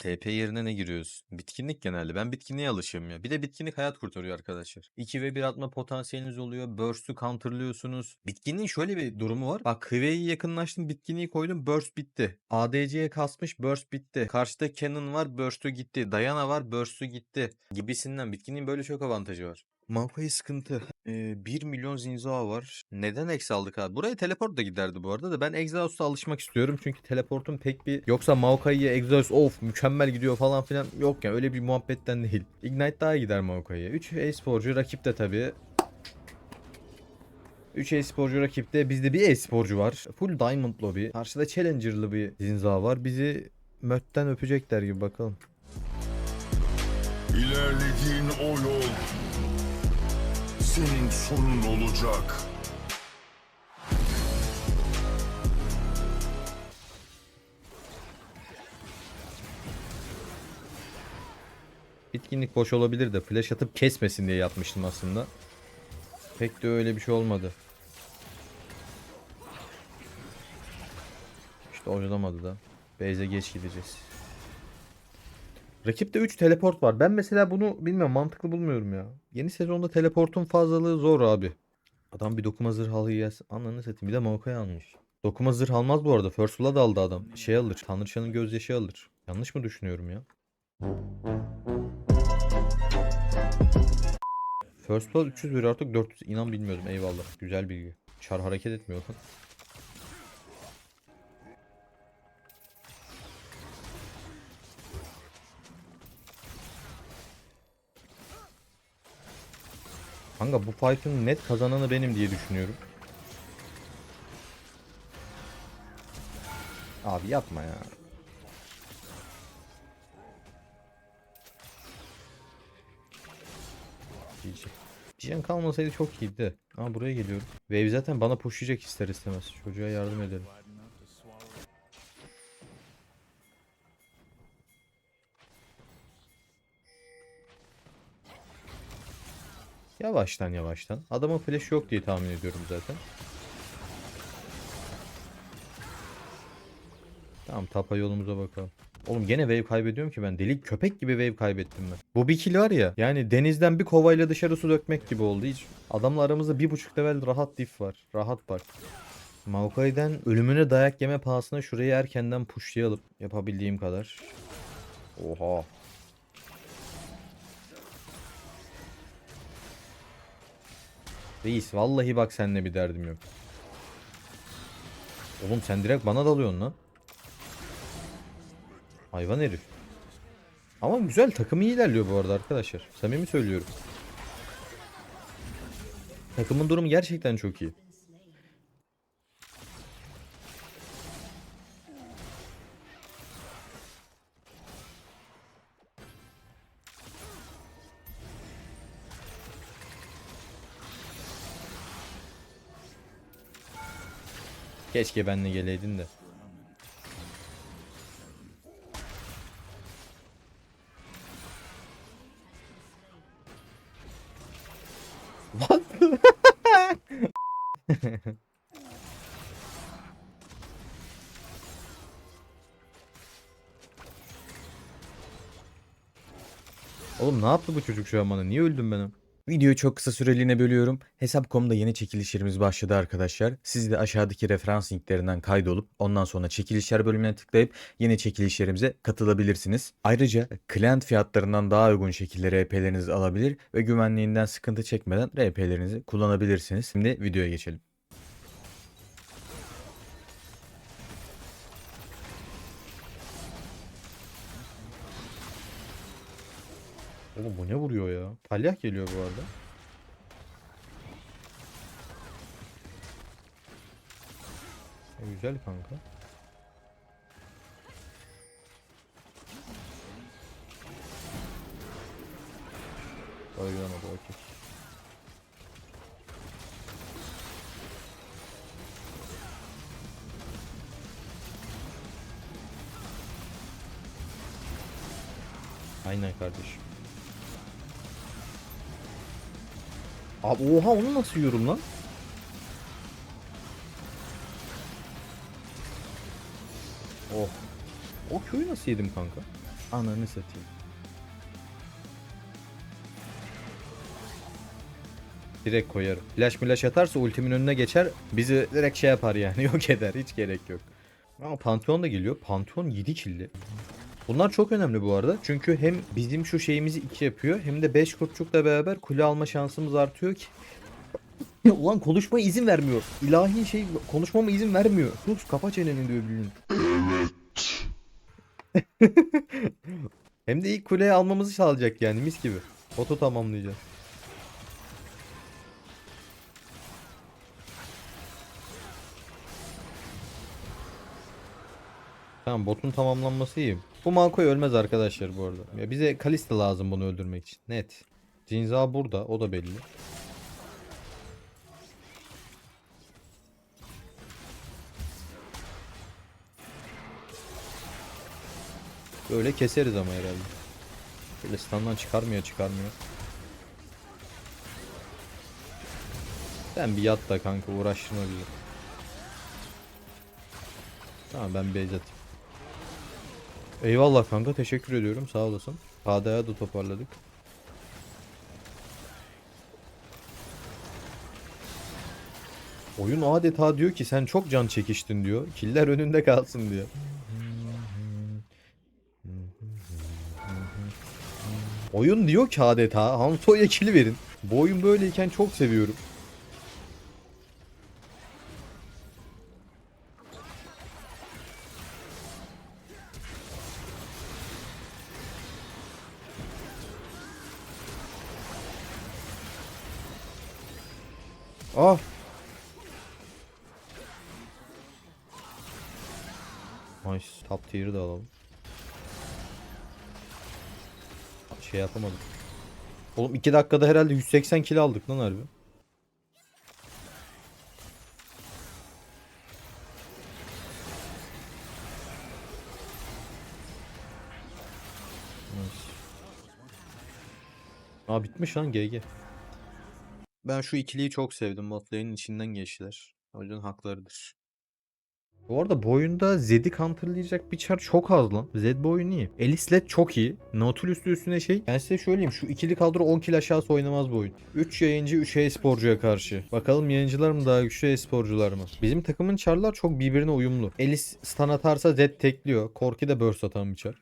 TP yerine ne giriyoruz? Bitkinlik genelde. Ben bitkinliğe alışığım ya. Bir de bitkinlik hayat kurtarıyor arkadaşlar. 2 ve 1 atma potansiyeliniz oluyor. Burst'ü counterlıyorsunuz. Bitkinliğin şöyle bir durumu var. Bak Hıve'yi yakınlaştım. Bitkinliği koydum. Burst bitti. ADC'ye kasmış. Burst bitti. Karşıda Cannon var. Burst'ü gitti. Diana var. Burst'ü gitti. Gibisinden. Bitkinliğin böyle çok avantajı var. Maokai sıkıntı. Ee, 1 milyon zinza var. Neden ex aldık abi? Buraya teleport da giderdi bu arada da ben Exhaust'a alışmak istiyorum. Çünkü teleportun pek bir... Yoksa Maokai'ye Exhaust of mükemmel gidiyor falan filan. Yok ya öyle bir muhabbetten değil. Ignite daha gider Maokai'ye. 3 e-sporcu rakip de tabii. 3 e-sporcu rakipte bizde bir e-sporcu var. Full Diamond lobby. Karşıda Challenger'lı bir zinza var. Bizi mötten öpecekler gibi bakalım. İlerlediğin o yol senin sonun olacak. Bitkinlik boş olabilir de flash atıp kesmesin diye yapmıştım aslında. Pek de öyle bir şey olmadı. İşte oynanamadı da. Base'e geç gideceğiz. Rakipte 3 teleport var. Ben mesela bunu bilmiyorum mantıklı bulmuyorum ya. Yeni sezonda teleportun fazlalığı zor abi. Adam bir dokuma zırh halı yes. Ananı satayım. Bir de Maokai almış. Dokuma zırh almaz bu arada. First Blood aldı adam. Şey alır. Tanrıçanın gözyaşı alır. Yanlış mı düşünüyorum ya? First Blood 301 artık 400. İnan bilmiyordum. Eyvallah. Güzel bilgi. Çar hareket etmiyor Kanka bu fight'ın net kazananı benim diye düşünüyorum. Abi yapma ya. GG. Cihan kalmasaydı çok iyiydi. Ama buraya geliyorum. Wave zaten bana pushlayacak ister istemez. Çocuğa yardım edelim. Yavaştan yavaştan. Adamın flash yok diye tahmin ediyorum zaten. Tamam tapa yolumuza bakalım. Oğlum gene wave kaybediyorum ki ben. Deli köpek gibi wave kaybettim ben. Bu bir kill var ya. Yani denizden bir kovayla dışarı su dökmek gibi oldu. Hiç adamla aramızda bir buçuk level rahat diff var. Rahat bak. Maokai'den ölümüne dayak yeme pahasına şurayı erkenden pushlayalım. Yapabildiğim kadar. Oha. Reis vallahi bak seninle bir derdim yok. Oğlum sen direkt bana dalıyorsun lan. Hayvan herif. Ama güzel takım iyi ilerliyor bu arada arkadaşlar. Samimi söylüyorum. Takımın durumu gerçekten çok iyi. Keşke benle geleydin de. What? Oğlum ne yaptı bu çocuk şu an bana? Niye öldüm ben? Videoyu çok kısa süreliğine bölüyorum. Hesap.com'da yeni çekilişlerimiz başladı arkadaşlar. Siz de aşağıdaki referans linklerinden kaydolup ondan sonra çekilişler bölümüne tıklayıp yeni çekilişlerimize katılabilirsiniz. Ayrıca client fiyatlarından daha uygun şekilde RP'lerinizi alabilir ve güvenliğinden sıkıntı çekmeden RP'lerinizi kullanabilirsiniz. Şimdi videoya geçelim. Oğlum bu ne vuruyor ya? Palyah geliyor bu arada. E, güzel kanka. Oynamadı okey. Aynen kardeşim. Abi oha onu nasıl yiyorum lan? Oh. O köyü nasıl yedim kanka? Ananı satayım. Direkt koyarım. Flash milaş atarsa ultimin önüne geçer. Bizi direkt şey yapar yani yok eder. Hiç gerek yok. Ama Pantheon da geliyor. Pantheon 7 killi. Bunlar çok önemli bu arada. Çünkü hem bizim şu şeyimizi 2 yapıyor hem de 5 kurtçukla beraber kule alma şansımız artıyor ki. Ulan konuşmaya izin vermiyor. İlahi şey konuşmama izin vermiyor. Sus kapa çeneni diyor bilin. Hem de ilk kuleye almamızı sağlayacak yani mis gibi. Botu tamamlayacağız. Tamam botun tamamlanması iyi. Bu Malkoy ölmez arkadaşlar bu arada. Ya bize Kalista lazım bunu öldürmek için. Net. Jinza burada o da belli. Böyle keseriz ama herhalde. Böyle standdan çıkarmıyor çıkarmıyor. Sen bir yat da kanka uğraştırma bizi. Tamam ben bir atayım. Eyvallah kanka teşekkür ediyorum sağ olasın. Padaya da toparladık. Oyun adeta diyor ki sen çok can çekiştin diyor. Killer önünde kalsın diyor. Oyun diyor ki adeta Hanso'ya kill verin. Bu oyun böyleyken çok seviyorum. Ah. Nice. Top tier'ı da alalım. Şey yapamadım. Oğlum 2 dakikada herhalde 180 kilo aldık lan harbi. Aa bitmiş lan GG. Ben şu ikiliyi çok sevdim. Bot içinden geçtiler. O yüzden haklarıdır. Bu arada bu oyunda Zed'i counterlayacak bir çar çok az lan. Zed bu oyun iyi. Elislet çok iyi. Nautilus da üstüne şey. Ben size söyleyeyim şu ikili kadro 10 kill aşağısı oynamaz bu oyun. 3 yayıncı 3 e-sporcuya karşı. Bakalım yayıncılar mı daha güçlü e-sporcular mı? Bizim takımın çarlar çok birbirine uyumlu. Elis stun atarsa Zed tekliyor. Korki de burst atan bir çar.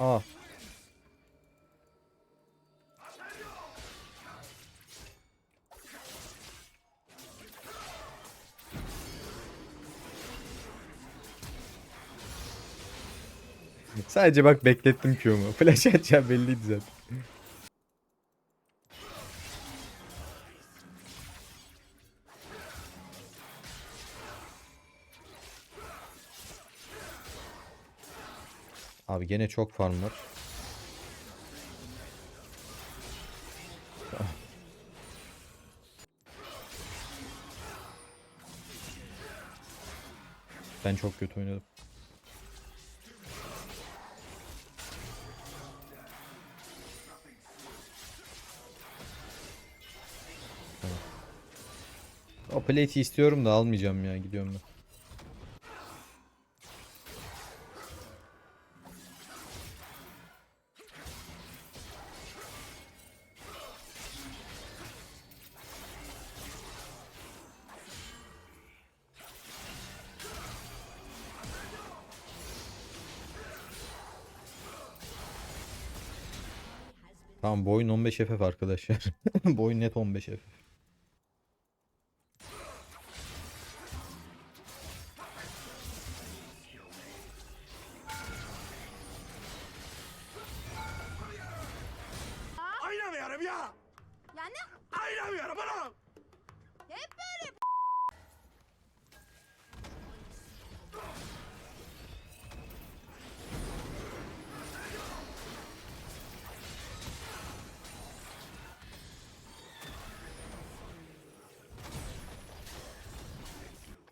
Aa. Sadece bak beklettim Q'mu. Flash atacağım belliydi zaten. Abi gene çok farm var. Ben çok kötü oynadım. O plate'i istiyorum da almayacağım ya gidiyorum ben. Tamam bu oyun 15 FF arkadaşlar. bu oyun net 15 FF.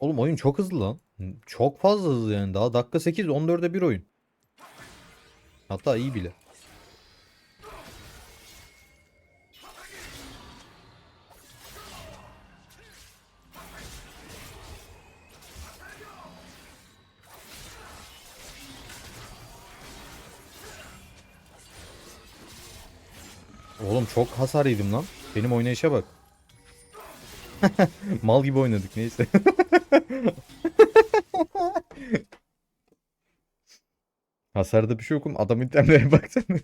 Oğlum oyun çok hızlı lan. Çok fazla hızlı yani. Daha dakika 8 14'e 1 oyun. Hatta iyi bile. Oğlum çok hasar yedim lan. Benim oynayışa bak. Mal gibi oynadık neyse. Hasarda bir şey yokum. Adam internetlere baksana.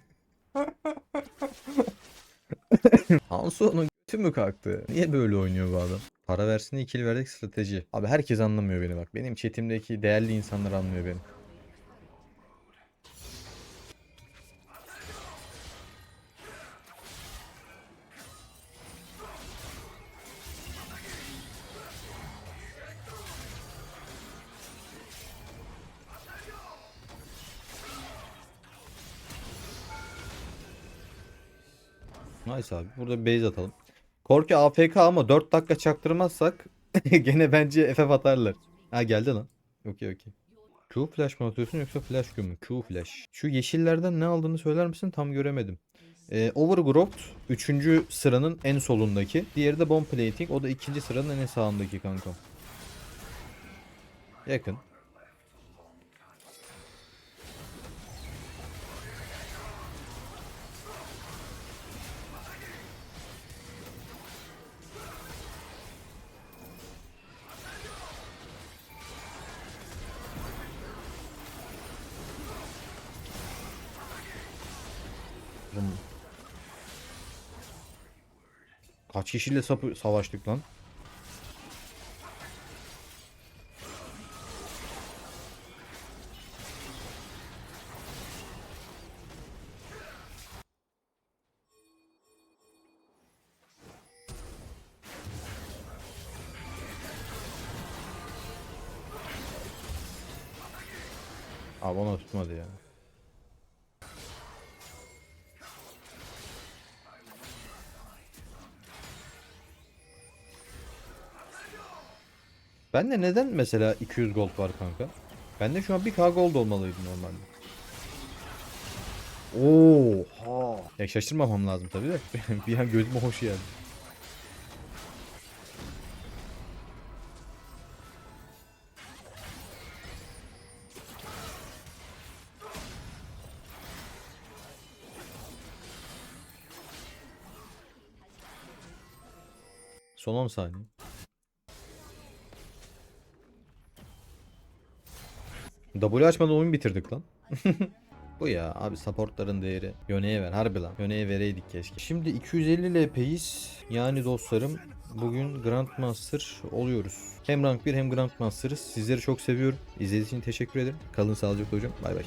Hanso'nun götü mü kalktı? Niye böyle oynuyor bu adam? Para versine ikili verdik strateji. Abi herkes anlamıyor beni bak. Benim chatimdeki değerli insanlar anlıyor beni. Nice abi. Burada base atalım. Korki AFK ama 4 dakika çaktırmazsak gene bence FF atarlar. Ha geldi lan. Okey okey. Q flash mı atıyorsun yoksa flash Q mü? Q flash. Şu yeşillerden ne aldığını söyler misin? Tam göremedim. Ee, Overgrowth 3. sıranın en solundaki. Diğeri de Bomb Plating. O da 2. sıranın en sağındaki kankam. Yakın. Oğlum. Kaç kişiyle sapı- savaştık lan? Abi ona tutmadı ya. Bende neden mesela 200 gold var kanka? Bende şu an 1k gold olmalıydı normalde. Oha. Ya şaşırmamam lazım tabii de. bir an gözüme hoş geldi. Son 10 saniye. W açmadan oyun bitirdik lan. Bu ya abi supportların değeri. Yone'ye ver harbi lan. Yone'ye vereydik keşke. Şimdi 250 LP'yiz. Yani dostlarım bugün Grandmaster oluyoruz. Hem rank 1 hem Grandmaster'ız. Sizleri çok seviyorum. İzlediğiniz için teşekkür ederim. Kalın sağlıcakla hocam. Bay bay.